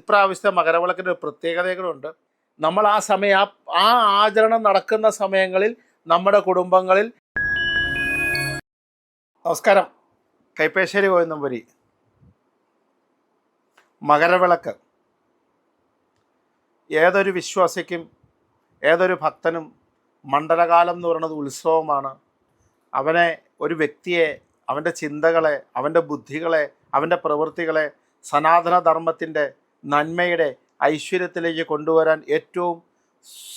ഇപ്രാവശ്യത്തെ മകരവിളക്കിന്റെ ഒരു പ്രത്യേകതകളുണ്ട്. നമ്മൾ ആ സമയം ആ ആ ആചരണം നടക്കുന്ന സമയങ്ങളിൽ നമ്മുടെ കുടുംബങ്ങളിൽ നമസ്കാരം. കൈപ്പേശ്ശേരി ഗോവിന്ദംപുരി മകരവിളക്ക്. ഏതൊരു വിശ്വാസിക്കും ഏതൊരു ഭക്തനും മണ്ഡലകാലം എന്ന് പറയുന്നത് ഉത്സവമാണ്. അവനെ ഒരു വ്യക്തിയെ അവന്റെ ചിന്തകളെ അവന്റെ ബുദ്ധികളെ അവന്റെ പ്രവൃത്തികളെ സനാതന ധർമ്മത്തിന്റെ നന്മയുടെ ഐശ്വര്യത്തിലേക്ക് കൊണ്ടുവരാൻ ഏറ്റവും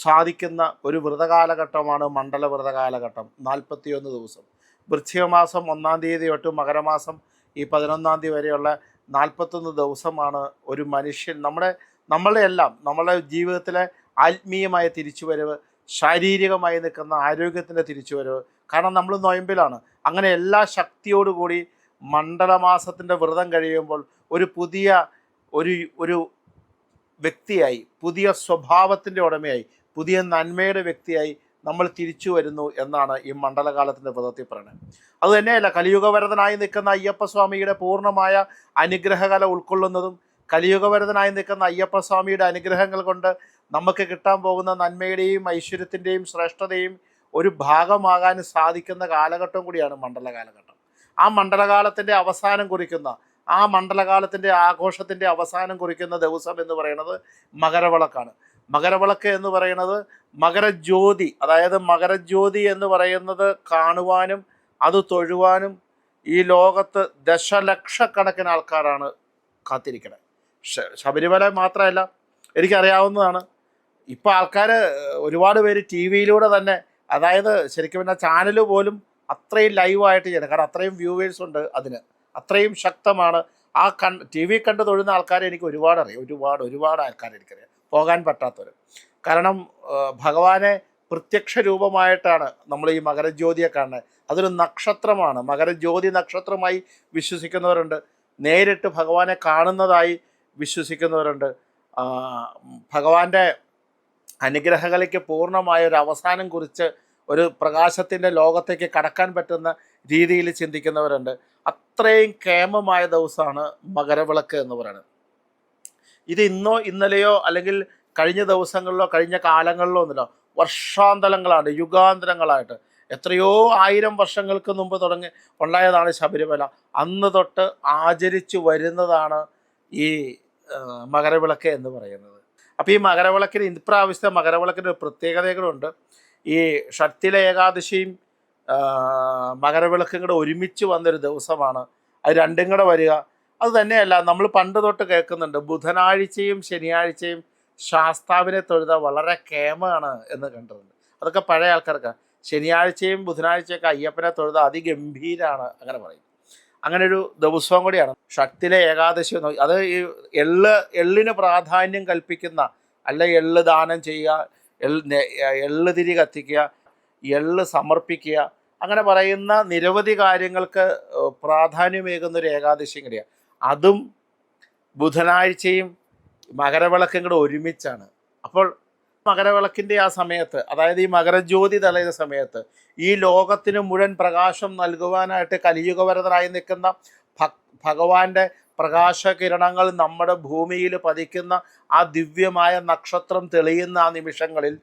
സാധിക്കുന്ന ഒരു വ്രതകാലഘട്ടമാണ് മണ്ഡല വ്രതകാലഘട്ടം നാൽപ്പത്തിയൊന്ന് ദിവസം. വൃശ്ചികമാസം ഒന്നാം തീയതി തൊട്ട് മകരമാസം ഈ പതിനൊന്നാം തീയതി വരെയുള്ള നാൽപ്പത്തൊന്ന് ദിവസമാണ് ഒരു മനുഷ്യൻ നമ്മുടെ നമ്മളുടെ എല്ലാം നമ്മുടെ ജീവിതത്തിലെ ആത്മീയമായ തിരിച്ചുവരവ് ശാരീരികമായി നിൽക്കുന്ന ആരോഗ്യത്തിന്റെ തിരിച്ചുവരവ്. കാരണം നമ്മൾ നൊയമ്പിലാണ്. അങ്ങനെ എല്ലാ ശക്തിയോടുകൂടി മണ്ഡലമാസത്തിന്റെ വ്രതം കഴിയുമ്പോൾ ഒരു പുതിയ ഒരു ഒരു വ്യക്തിയായി പുതിയ സ്വഭാവത്തിന്റെ ഉടമയായി പുതിയ നന്മയുടെ വ്യക്തിയായി നമ്മൾ തിരിച്ചു വരുന്നു എന്നാണ് ഈ മണ്ഡലകാലത്തിന്റെ വ്രതത്തിൽ പറയുന്നത്. അതുതന്നെയല്ല കലിയുഗവരതനായി നിൽക്കുന്ന അയ്യപ്പസ്വാമിയുടെ പൂർണമായ അനുഗ്രഹകല ഉൾക്കൊള്ളുന്നതും കലിയുഗവരതനായി നിൽക്കുന്ന അയ്യപ്പസ്വാമിയുടെ അനുഗ്രഹങ്ങൾ കൊണ്ട് നമുക്ക് കിട്ടാൻ പോകുന്ന നന്മയുടെയും ഐശ്വര്യത്തിന്റെയും ശ്രേഷ്ഠതയും ഒരു ഭാഗമാകാൻ സാധിക്കുന്ന കാലഘട്ടം കൂടിയാണ് മണ്ഡല കാലഘട്ടം ആ മണ്ഡലകാലത്തിന്റെ അവസാനം കുറിക്കുന്ന ആ മണ്ഡലകാലത്തിന്റെ ആഘോഷത്തിന്റെ അവസാനം കുറിക്കുന്ന ദിവസം എന്ന് പറയുന്നത് മകരവിളക്കാണ്. മകരവിളക്ക് എന്ന് പറയുന്നത് മകരജ്യോതി അതായത് മകരജ്യോതി എന്ന് പറയുന്നത് കാണുവാനും അത് തൊഴുവാനും ഈ ലോകത്ത് ദശലക്ഷക്കണക്കിന് ആൾക്കാരാണ് കാത്തിരിക്കുന്നത് ശബരിമല മാത്രമല്ല എനിക്കറിയാവുന്നതാണ്. ഇപ്പോൾ ആൾക്കാർ ഒരുപാട് പേര് ടി വിയിലൂടെ തന്നെ അതായത് ശരിക്കും പറഞ്ഞാൽ ചാനൽ പോലും അത്രയും ലൈവായിട്ട് ചെയ്യണം. കാരണം അത്രയും വ്യൂവേഴ്സ് ഉണ്ട് അതിന്. അത്രയും ശക്തമാണ്. ആ കൺ ടി വി കണ്ട് തൊഴുന്ന ആൾക്കാരെ എനിക്ക് ഒരുപാട് അറിയാം. ഒരുപാട് ഒരുപാട് ആൾക്കാരെ എനിക്കറിയാം. പോകാൻ പറ്റാത്തവർ കാരണം ഭഗവാനെ പ്രത്യക്ഷ രൂപമായിട്ടാണ് നമ്മൾ ഈ മകരജ്യോതിയെ കാണുന്നത്. അതൊരു നക്ഷത്രമാണ്. മകരജ്യോതി നക്ഷത്രമായി വിശ്വസിക്കുന്നവരുണ്ട്. നേരിട്ട് ഭഗവാനെ കാണുന്നതായി വിശ്വസിക്കുന്നവരുണ്ട്. ഭഗവാന്റെ അനുഗ്രഹകലയ്ക്ക് പൂർണമായ ഒരു അവസാനം കുറിച്ച് ഒരു പ്രകാശത്തിന്റെ ലോകത്തേക്ക് കടക്കാൻ പറ്റുന്ന രീതിയിൽ ചിന്തിക്കുന്നവരുണ്ട്. അത്രയും കേമമായ ദിവസമാണ് മകരവിളക്ക് എന്ന് പറയുന്നത്. ഇത് ഇന്നോ ഇന്നലെയോ അല്ലെങ്കിൽ കഴിഞ്ഞ ദിവസങ്ങളിലോ കഴിഞ്ഞ കാലങ്ങളിലോ ഒന്നുമില്ല. വർഷാന്തരങ്ങളാണ് യുഗാന്തരങ്ങളായിട്ട്. എത്രയോ ആയിരം വർഷങ്ങൾക്ക് മുമ്പ് തുടങ്ങി ഉണ്ടായതാണ് ശബരിമല. അന്ന് തൊട്ട് ആചരിച്ചു വരുന്നതാണ് ഈ മകരവിളക്ക് എന്ന് പറയുന്നത്. അപ്പോൾ ഈ മകരവിളക്കിന് ഇപ്രാവശ്യത്തെ മകരവിളക്കിന്റെ പ്രത്യേകതകളുണ്ട്. ഈ ഷട്ടിലെ ഏകാദശിയും മകരവിളക്കും കൂടെ ഒരുമിച്ച് വന്നൊരു ദിവസമാണ്. അത് രണ്ടും കൂടെ വരിക. അത് തന്നെയല്ല നമ്മൾ പണ്ട് തൊട്ട് കേൾക്കുന്നുണ്ട് ബുധനാഴ്ചയും ശനിയാഴ്ചയും ശാസ്താവിനെ തൊഴുത വളരെ കേമാണ് എന്ന് കണ്ടിട്ടുണ്ട്. അതൊക്കെ പഴയ ആൾക്കാർക്ക്. ശനിയാഴ്ചയും ബുധനാഴ്ചയൊക്കെ അയ്യപ്പനെ തൊഴുത അതിഗംഭീരാണ് അങ്ങനെ പറയും. അങ്ങനെ ഒരു ദിവസവും കൂടിയാണ്. ഷട്ടിലെ ഏകാദശി എന്ന് അത് ഈ എള്ള് എള്ളിന് പ്രാധാന്യം കൽപ്പിക്കുന്ന അല്ലെ എള്ള് ദാനം ചെയ്യുക എൾ എള്ള് തിരി കത്തിക്കുക എള്ള് സമർപ്പിക്കുക. അങ്ങനെ പറയുന്ന നിരവധി കാര്യങ്ങൾക്ക് പ്രാധാന്യമേകുന്ന ഒരു ഏകാദശി കൂടിയാണ്. അതും ബുധനാഴ്ചയും മകരവിളക്കും കൂടെ ഒരുമിച്ചാണ്. അപ്പോൾ മകരവിളക്കിന്റെ ആ സമയത്ത് അതായത് ഈ മകരജ്യോതി തെളിയുന്ന സമയത്ത് ഈ ലോകത്തിന് മുഴുവൻ പ്രകാശം നൽകുവാനായിട്ട് കലിയുഗവരതനായി നിൽക്കുന്ന ഭക് ഭഗവാന്റെ പ്രകാശ കിരണങ്ങൾ നമ്മുടെ ഭൂമിയിൽ പതിക്കുന്ന ആ ദിവ്യമായ നക്ഷത്രം തെളിയുന്ന ആ നിമിഷങ്ങളിൽ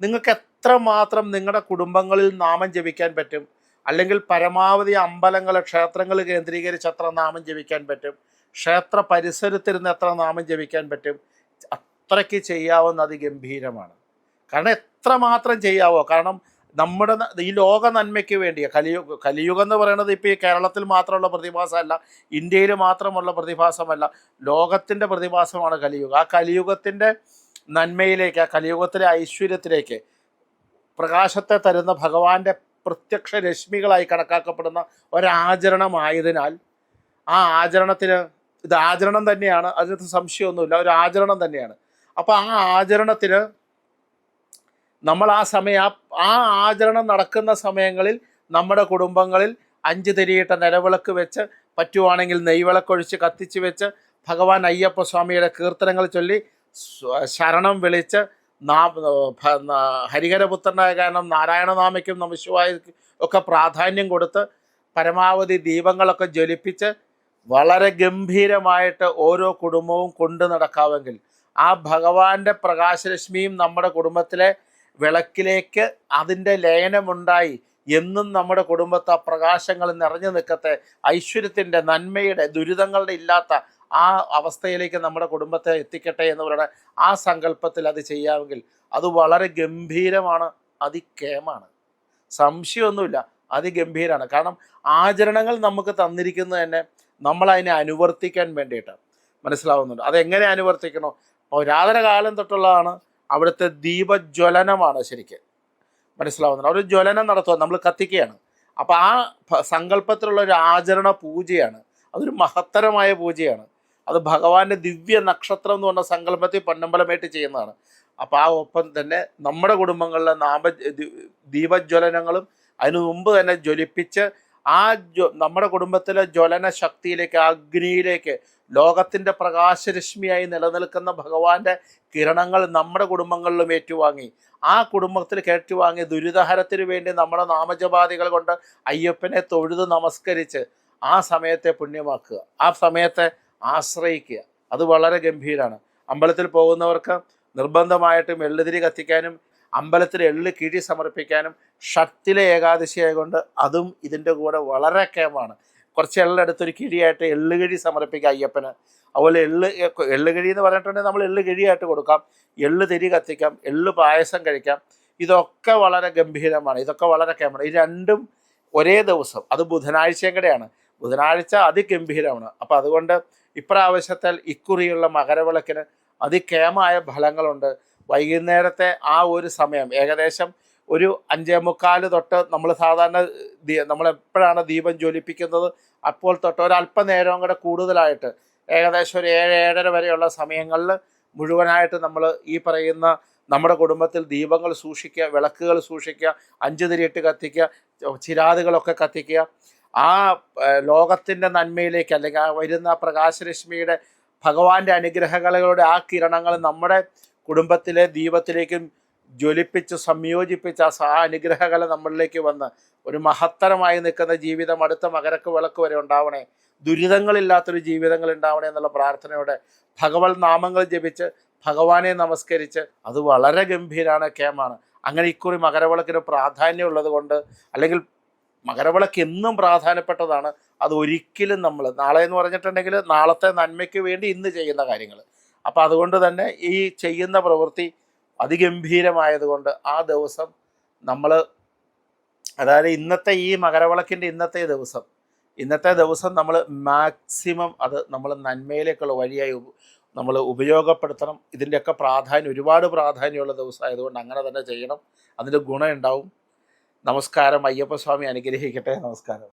നിങ്ങൾക്ക് എത്രമാത്രം നിങ്ങളുടെ കുടുംബങ്ങളിൽ നാമം ജപിക്കാൻ പറ്റും? അല്ലെങ്കിൽ പരമാവധി അമ്പലങ്ങൾ ക്ഷേത്രങ്ങൾ കേന്ദ്രീകരിച്ച് എത്ര നാമം ജപിക്കാൻ പറ്റും? ക്ഷേത്ര പരിസരത്തിരുന്ന് എത്ര നാമം ജപിക്കാൻ പറ്റും? അത്രയ്ക്ക് ചെയ്യാവുന്ന അതിഗംഭീരമാണ് കാരണം എത്രമാത്രം ചെയ്യാവോ? കാരണം നമ്മുടെ ഈ ലോക നന്മയ്ക്ക് വേണ്ടി കലിയുഗ കലിയുഗം എന്ന് പറയുന്നത് ഇപ്പോൾ ഈ കേരളത്തിൽ മാത്രമുള്ള പ്രതിഭാസമല്ല. ഇന്ത്യയിൽ മാത്രമുള്ള പ്രതിഭാസമല്ല. ലോകത്തിന്റെ പ്രതിഭാസമാണ് കലിയുഗം. ആ കലിയുഗത്തിന്റെ നന്മയിലേക്ക് ആ കലിയുഗത്തിലെ ഐശ്വര്യത്തിലേക്ക് പ്രകാശത്തെ തരുന്ന ഭഗവാന്റെ പ്രത്യക്ഷ രശ്മികളായി കണക്കാക്കപ്പെടുന്ന ഒരാചരണമായതിനാൽ ആ ആചരണത്തിന് ഇത് ആചരണം തന്നെയാണ് അതിനകത്ത് സംശയമൊന്നുമില്ല ഒരു ആചരണം തന്നെയാണ്. അപ്പോൾ ആ ആചരണത്തിന് നമ്മൾ ആ സമയ ആ- ആചരണം നടക്കുന്ന സമയങ്ങളിൽ നമ്മുടെ കുടുംബങ്ങളിൽ അഞ്ച് തിരിയിട്ട നിലവിളക്ക് വെച്ച് പറ്റുവാണെങ്കിൽ നെയ്വിളക്കൊഴിച്ച് കത്തിച്ച് വെച്ച് ഭഗവാൻ അയ്യപ്പ സ്വാമിയുടെ കീർത്തനങ്ങൾ ചൊല്ലി ശരണം വിളിച്ച് നാ ഹരിഹരപുത്രനായ കാരണം നാരായണനാമയ്ക്കും നമശിവായ ഒക്കെ പ്രാധാന്യം കൊടുത്ത് പരമാവധി ദീപങ്ങളൊക്കെ ജ്വലിപ്പിച്ച് വളരെ ഗംഭീരമായിട്ട് ഓരോ കുടുംബവും കൊണ്ടു നടക്കാമെങ്കിൽ ആ ഭഗവാന്റെ പ്രകാശരശ്മിയും നമ്മുടെ കുടുംബത്തിലെ വിളക്കിലേക്ക് അതിന്റെ ലയനമുണ്ടായി. എന്നും നമ്മുടെ കുടുംബത്തെ പ്രകാശങ്ങൾ നിറഞ്ഞു നിൽക്കത്തെ ഐശ്വര്യത്തിന്റെ നന്മയുടെ ദുരിതങ്ങളുടെ ഇല്ലാത്ത ആ അവസ്ഥയിലേക്ക് നമ്മുടെ കുടുംബത്തെ എത്തിക്കട്ടെ എന്ന് പറയുന്ന ആ സങ്കല്പത്തിൽ അത് ചെയ്യാമെങ്കിൽ അത് വളരെ ഗംഭീരമാണ് അതിക്കേമാണ്. സംശയമൊന്നുമില്ല അതിഗംഭീരമാണ് കാരണം ആചരണങ്ങൾ നമുക്ക് തന്നിരിക്കുന്നത് തന്നെ നമ്മൾ അതിനെ അനുവർത്തിക്കാൻ വേണ്ടിയിട്ടാണ് മനസ്സിലാവുന്നുണ്ട്? അതെങ്ങനെ അനുവർത്തിക്കണോ? പുരാതന കാലം തൊട്ടുള്ളതാണ് അവിടുത്തെ ദീപജ്വലനമാണ് ശരിക്ക്. മനസ്സിലാവുന്നുണ്ട്. അവർ ജ്വലനം നടത്തുക നമ്മൾ കത്തിക്കുകയാണ്. അപ്പോൾ ആ സങ്കല്പത്തിലുള്ള ഒരു ആചരണ പൂജയാണ്. അതൊരു മഹത്തരമായ പൂജയാണ്. അത് ഭഗവാന്റെ ദിവ്യ നക്ഷത്രം എന്ന് പറഞ്ഞ സങ്കല്പത്തിൽ പൊന്നമ്പലമായിട്ട് ചെയ്യുന്നതാണ്. അപ്പോൾ ആ ഒപ്പം തന്നെ നമ്മുടെ കുടുംബങ്ങളിലെ നാമ ദീപജ്വലനങ്ങളും അതിനു മുമ്പ് തന്നെ ജ്വലിപ്പിച്ച് ആ നമ്മുടെ കുടുംബത്തിലെ ജ്വലന ശക്തിയിലേക്ക് അഗ്നിയിലേക്ക് ലോകത്തിന്റെ പ്രകാശരശ്മിയായി നിലനിൽക്കുന്ന ഭഗവാന്റെ കിരണങ്ങൾ നമ്മുടെ കുടുംബങ്ങളിലും ഏറ്റുവാങ്ങി. ആ കുടുംബത്തിൽ കേറ്റുവാങ്ങി ദുരിതഹരത്തിന് വേണ്ടി നമ്മുടെ നാമജപാദികൾ കൊണ്ട് അയ്യപ്പനെ തൊഴുത് നമസ്കരിച്ച് ആ സമയത്തെ പുണ്യമാക്കുക. ആ സമയത്തെ ആശ്രയിക്കുക. അത് വളരെ ഗംഭീരമാണ് അമ്പലത്തിൽ പോകുന്നവർക്ക് നിർബന്ധമായിട്ടും എള്ളുതിരി കത്തിക്കാനും അമ്പലത്തിൽ എള്ള് കിഴി സമർപ്പിക്കാനും ഷട്ടിലെ ഏകാദശി ആയതുകൊണ്ട് അതും ഇതിന്റെ കൂടെ വളരെ കേമാണ്. കുറച്ച് എള്ളെടുത്തൊരു കിഴിയായിട്ട് എള്ളു കിഴി സമർപ്പിക്കുക അയ്യപ്പന്. അതുപോലെ എള്ള് എള്ളു കിഴി എന്ന് പറഞ്ഞിട്ടുണ്ടെങ്കിൽ നമ്മൾ എള്ള് കിഴിയായിട്ട് കൊടുക്കാം. എള്ള് തിരി കത്തിക്കാം എള്ള് പായസം കഴിക്കാം. ഇതൊക്കെ വളരെ ഗംഭീരമാണ്. ഇതൊക്കെ വളരെ കേമാണ്. ഈ രണ്ടും ഒരേ ദിവസം. അത് ബുധനാഴ്ചയും കൂടെയാണ്. ബുധനാഴ്ച അതിഗംഭീരമാണ്. അപ്പം അതുകൊണ്ട് ഇപ്രാവശ്യത്തിൽ ഇക്കുറിയുള്ള മകരവിളക്കിന് അതികേമായ ഫലങ്ങളുണ്ട്. വൈകുന്നേരത്തെ ആ ഒരു സമയം ഏകദേശം ഒരു അഞ്ചേ മുക്കാൽ തൊട്ട് നമ്മൾ സാധാരണ നമ്മൾ എപ്പോഴാണ് ദീപം ജ്വലിപ്പിക്കുന്നത്? അപ്പോൾ തൊട്ട് ഒരു കൂടെ കൂടുതലായിട്ട് ഏകദേശം ഒരു ഏഴ് ഏഴര വരെയുള്ള സമയങ്ങളിൽ മുഴുവനായിട്ട് നമ്മൾ ഈ പറയുന്ന നമ്മുടെ കുടുംബത്തിൽ ദീപങ്ങൾ സൂക്ഷിക്കുക വിളക്കുകൾ സൂക്ഷിക്കുക അഞ്ച് തിരിയിട്ട് കത്തിക്കുക ചിരാതുകളൊക്കെ കത്തിക്കുക. ആ ലോകത്തിന്റെ നന്മയിലേക്ക് അല്ലെങ്കിൽ ആ വരുന്ന പ്രകാശരശ്മിയുടെ ഭഗവാന്റെ അനുഗ്രഹങ്ങളുടെ ആ കിരണങ്ങൾ നമ്മുടെ കുടുംബത്തിലെ ദീപത്തിലേക്കും ജ്വലിപ്പിച്ച് സംയോജിപ്പിച്ച് ആ അനുഗ്രഹകല നമ്മളിലേക്ക് വന്ന് ഒരു മഹത്തരമായി നിൽക്കുന്ന ജീവിതം അടുത്ത മകരക്ക് വിളക്ക് വരെ ഉണ്ടാവണേ. ദുരിതങ്ങളില്ലാത്തൊരു ജീവിതങ്ങൾ ഉണ്ടാവണേ എന്നുള്ള പ്രാർത്ഥനയോടെ ഭഗവത് നാമങ്ങൾ ജപിച്ച് ഭഗവാനെ നമസ്കരിച്ച് അത് വളരെ ഗംഭീരാണ് കേമാണ്. അങ്ങനെ ഇക്കുറി മകരവിളക്കിന് പ്രാധാന്യമുള്ളത് കൊണ്ട് അല്ലെങ്കിൽ മകരവിളക്ക് എന്നും പ്രാധാന്യപ്പെട്ടതാണ് അത് ഒരിക്കലും നമ്മൾ നാളെ എന്ന് പറഞ്ഞിട്ടുണ്ടെങ്കിൽ നാളത്തെ നന്മയ്ക്ക് വേണ്ടി ഇന്ന് ചെയ്യുന്ന കാര്യങ്ങൾ അപ്പോൾ അതുകൊണ്ട് തന്നെ ഈ ചെയ്യുന്ന പ്രവൃത്തി അതിഗംഭീരമായതുകൊണ്ട് ആ ദിവസം നമ്മൾ അതായത് ഇന്നത്തെ ഈ മകരവിളക്കിന്റെ ഇന്നത്തെ ദിവസം ഇന്നത്തെ ദിവസം നമ്മൾ മാക്സിമം അത് നമ്മൾ നന്മയിലേക്കുള്ള വഴിയായി നമ്മൾ ഉപയോഗപ്പെടുത്തണം. ഇതിന്റെയൊക്കെ പ്രാധാന്യം ഒരുപാട് പ്രാധാന്യമുള്ള ദിവസമായതുകൊണ്ട് അങ്ങനെ തന്നെ ചെയ്യണം. അതിന്റെ ഗുണം ഉണ്ടാവും നമസ്കാരം. അയ്യപ്പസ്വാമി അനുഗ്രഹിക്കട്ടെ. നമസ്കാരം.